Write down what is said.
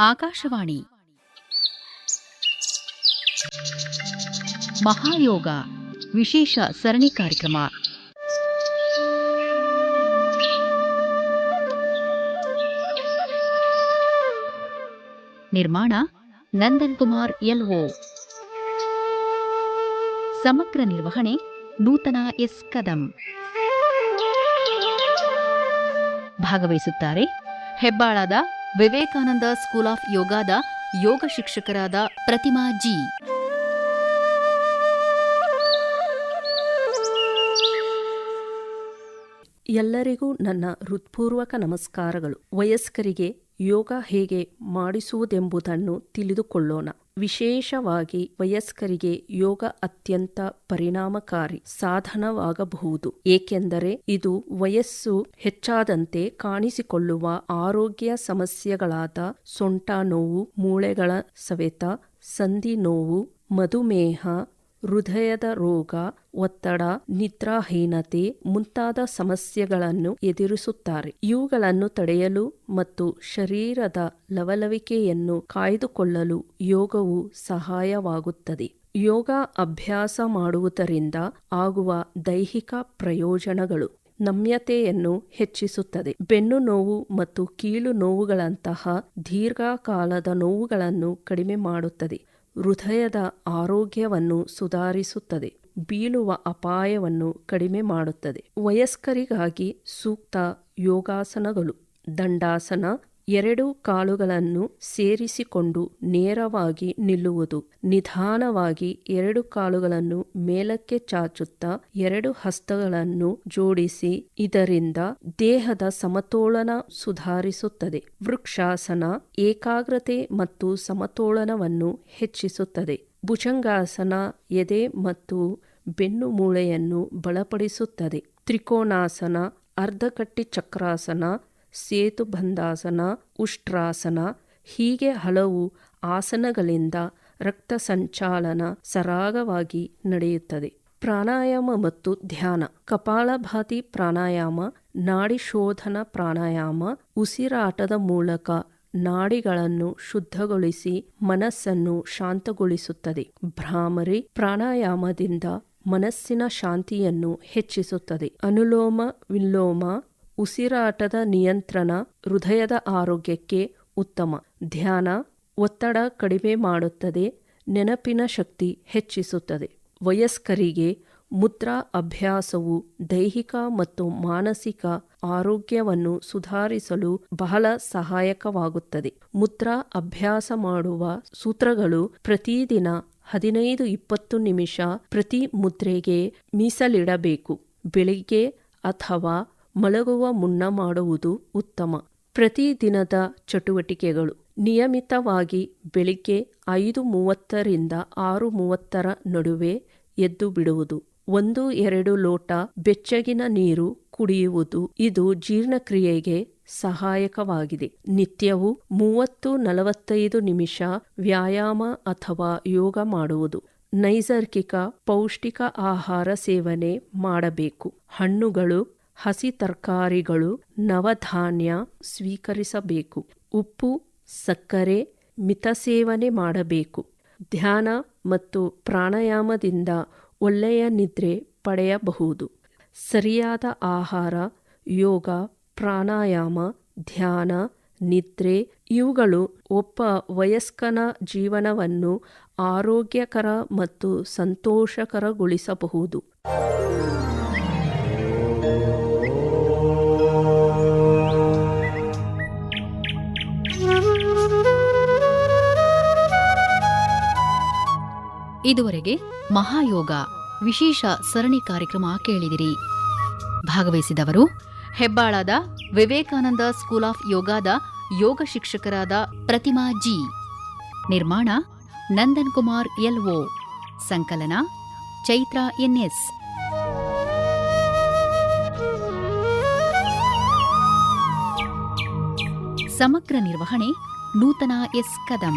ಆಕಾಶವಾಣಿ. ಮಹಾಯೋಗ ವಿಶೇಷ ಸರಣಿ ಕಾರ್ಯಕ್ರಮ. ನಿರ್ಮಾಣ ನಂದನ್ ಕುಮಾರ್ ಎಲ್ಒ. ಸಮಗ್ರ ನಿರ್ವಹಣೆ ನೂತನ ಎಸ್ ಕದಂ. ಭಾಗವಹಿಸುತ್ತಾರೆ ಹೆಬ್ಬಾಳದ ವಿವೇಕಾನಂದ ಸ್ಕೂಲ್ ಆಫ್ ಯೋಗಾದ ಯೋಗ ಶಿಕ್ಷಕರಾದ ಪ್ರತಿಮಾ ಜಿ. ಎಲ್ಲರಿಗೂ ನನ್ನ ಹೃತ್ಪೂರ್ವಕ ನಮಸ್ಕಾರಗಳು. ವಯಸ್ಕರಿಗೆ ಯೋಗ ಹೇಗೆ ಮಾಡಿಸುವುದೆಂಬುದನ್ನು ತಿಳಿದುಕೊಳ್ಳೋಣ. ವಿಶೇಷವಾಗಿ ವಯಸ್ಕರಿಗೆ ಯೋಗ ಅತ್ಯಂತ ಪರಿಣಾಮಕಾರಿ ಸಾಧನವಾಗಬಹುದು. ಏಕೆಂದರೆ ಇದು ವಯಸ್ಸು ಹೆಚ್ಚಾದಂತೆ ಕಾಣಿಸಿಕೊಳ್ಳುವ ಆರೋಗ್ಯ ಸಮಸ್ಯೆಗಳಾದ ಸೊಂಟ ನೋವು, ಮೂಳೆಗಳ ಸವೆತ, ಸಂಧಿ ನೋವು, ಮಧುಮೇಹ ಹೃದಯದ ರೋಗ, ಒತ್ತಡ, ನಿದ್ರಾಹೀನತೆ ಮುಂತಾದ ಸಮಸ್ಯೆಗಳನ್ನು ಎದುರಿಸುತ್ತಾರೆ. ಇವುಗಳನ್ನು ತಡೆಯಲು ಮತ್ತು ಶರೀರದ ಲವಲವಿಕೆಯನ್ನು ಕಾಯ್ದುಕೊಳ್ಳಲು ಯೋಗವು ಸಹಾಯವಾಗುತ್ತದೆ. ಯೋಗ ಅಭ್ಯಾಸ ಮಾಡುವುದರಿಂದ ಆಗುವ ದೈಹಿಕ ಪ್ರಯೋಜನಗಳು ನಮ್ಯತೆಯನ್ನು ಹೆಚ್ಚಿಸುತ್ತದೆ. ಬೆನ್ನು ನೋವು ಮತ್ತು ಕೀಲು ನೋವುಗಳಂತಹ ದೀರ್ಘಕಾಲದ ನೋವುಗಳನ್ನು ಕಡಿಮೆ ಮಾಡುತ್ತದೆ. ಹೃದಯದ ಆರೋಗ್ಯವನ್ನು ಸುಧಾರಿಸುತ್ತದೆ ಬೀಳುವ ಅಪಾಯವನ್ನು ಕಡಿಮೆ ಮಾಡುತ್ತದೆ. ವಯಸ್ಕರಿಗಾಗಿ ಸೂಕ್ತ ಯೋಗಾಸನಗಳು ದಂಡಾಸನ ಎರಡು ಕಾಲುಗಳನ್ನು ಸೇರಿಸಿಕೊಂಡು ನೇರವಾಗಿ ನಿಲ್ಲುವುದು. ನಿಧಾನವಾಗಿ ಎರಡು ಕಾಲುಗಳನ್ನು ಮೇಲಕ್ಕೆ ಚಾಚುತ್ತಾ ಎರಡು ಹಸ್ತಗಳನ್ನು ಜೋಡಿಸಿ ಇದರಿಂದ ದೇಹದ ಸಮತೋಲನ ಸುಧಾರಿಸುತ್ತದೆ. ವೃಕ್ಷಾಸನ ಏಕಾಗ್ರತೆ ಮತ್ತು ಸಮತೋಲನವನ್ನು ಹೆಚ್ಚಿಸುತ್ತದೆ. ಭುಜಂಗಾಸನ ಎದೆ ಮತ್ತು ಬೆನ್ನು ಮೂಳೆಯನ್ನು ಬಲಪಡಿಸುತ್ತದೆ. ತ್ರಿಕೋನಾಸನ ಅರ್ಧಕಟ್ಟಿ ಚಕ್ರಾಸನ ಸೇತುಬಂಧಾಸನ ಉಷ್ಟ್ರಾಸನ, ಹೀಗೆ ಹಲವು ಆಸನಗಳಿಂದ ರಕ್ತ ಸಂಚಾಲನ ಸರಾಗವಾಗಿ ನಡೆಯುತ್ತದೆ. ಪ್ರಾಣಾಯಾಮ ಮತ್ತು ಧ್ಯಾನ. ಕಪಾಳಭಾತಿ ಪ್ರಾಣಾಯಾಮ ನಾಡಿ ಶೋಧನ ಪ್ರಾಣಾಯಾಮ, ಉಸಿರಾಟದ ಮೂಲಕ ನಾಡಿಗಳನ್ನು ಶುದ್ಧಗೊಳಿಸಿ ಮನಸ್ಸನ್ನು ಶಾಂತಗೊಳಿಸುತ್ತದೆ. ಭ್ರಾಮರಿ ಪ್ರಾಣಾಯಾಮದಿಂದ ಮನಸ್ಸಿನ ಶಾಂತಿಯನ್ನು ಹೆಚ್ಚಿಸುತ್ತದೆ. ಅನುಲೋಮ ವಿಲೋಮ ಉಸಿರಾಟದ ನಿಯಂತ್ರಣ ಹೃದಯದ ಆರೋಗ್ಯಕ್ಕೆ ಉತ್ತಮ. ಧ್ಯಾನ ಒತ್ತಡ ಕಡಿಮೆ ಮಾಡುತ್ತದೆ, ನೆನಪಿನ ಶಕ್ತಿ ಹೆಚ್ಚಿಸುತ್ತದೆ. ವಯಸ್ಕರಿಗೆ ಮುದ್ರಾ ಅಭ್ಯಾಸವು ದೈಹಿಕ ಮತ್ತು ಮಾನಸಿಕ ಆರೋಗ್ಯವನ್ನು ಸುಧಾರಿಸಲು ಬಹಳ ಸಹಾಯಕವಾಗುತ್ತದೆ. ಮುದ್ರಾ ಅಭ್ಯಾಸ ಮಾಡುವ ಸೂತ್ರಗಳು ಪ್ರತಿದಿನ ಹದಿನೈದು ಇಪ್ಪತ್ತು ನಿಮಿಷ ಪ್ರತಿ ಮುದ್ರೆಗೆ ಮೀಸಲಿಡಬೇಕು. ಬೆಳಿಗ್ಗೆ ಅಥವಾ ಮಲಗುವ ಮುನ್ನ ಮಾಡುವುದು ಉತ್ತಮ. ಪ್ರತಿದಿನದ ಚಟುವಟಿಕೆಗಳು ನಿಯಮಿತವಾಗಿ ಬೆಳಿಗ್ಗೆ ಐದು ಮೂವತ್ತರಿಂದ ಆರು ಮೂವತ್ತರ ನಡುವೆ ಎದ್ದು ಬಿಡುವುದು. ಒಂದು, ಎರಡು ಲೋಟ ಬೆಚ್ಚಗಿನ ನೀರು ಕುಡಿಯುವುದು ಇದು ಜೀರ್ಣಕ್ರಿಯೆಗೆ ಸಹಾಯಕವಾಗಿದೆ. ನಿತ್ಯವೂ ಮೂವತ್ತು ನಲವತ್ತೈದು ನಿಮಿಷ ವ್ಯಾಯಾಮ ಅಥವಾ ಯೋಗ ಮಾಡುವುದು. ನೈಸರ್ಗಿಕ ಪೌಷ್ಟಿಕ ಆಹಾರ ಸೇವನೆ ಮಾಡಬೇಕು. ಹಣ್ಣುಗಳು ಹಸಿ ತರಕಾರಿಗಳು ನವಧಾನ್ಯ ಸ್ವೀಕರಿಸಬೇಕು. ಉಪ್ಪು, ಸಕ್ಕರೆ ಮಿತ ಸೇವನೆ ಮಾಡಬೇಕು. ಧ್ಯಾನ ಮತ್ತು ಪ್ರಾಣಾಯಾಮದಿಂದ ಒಳ್ಳೆಯ ನಿದ್ರೆ ಪಡೆಯಬಹುದು. ಸರಿಯಾದ ಆಹಾರ, ಯೋಗ, ಪ್ರಾಣಾಯಾಮ, ಧ್ಯಾನ, ನಿದ್ರೆ ಇವುಗಳು ಒಬ್ಬ ವಯಸ್ಕನ ಜೀವನವನ್ನು ಆರೋಗ್ಯಕರ ಮತ್ತು ಸಂತೋಷಕರಗೊಳಿಸಬಹುದು. ಇದುವರೆಗೆ ಮಹಾಯೋಗ ವಿಶೇಷ ಸರಣಿ ಕಾರ್ಯಕ್ರಮ ಕೇಳಿದಿರಿ. ಭಾಗವಹಿಸಿದವರು ಹೆಬ್ಬಾಳದ ವಿವೇಕಾನಂದ ಸ್ಕೂಲ್ ಆಫ್ ಯೋಗಾದ ಯೋಗ ಶಿಕ್ಷಕರಾದ ಪ್ರತಿಮಾ ಜಿ. ನಿರ್ಮಾಣ ನಂದನ್ ಕುಮಾರ್ ಎಲ್ಒ ಸಂಕಲನ ಚೈತ್ರ ಎನ್ಎಸ್ ಸಮಗ್ರ ನಿರ್ವಹಣೆ ನೂತನ ಎಸ್ ಕದಂ.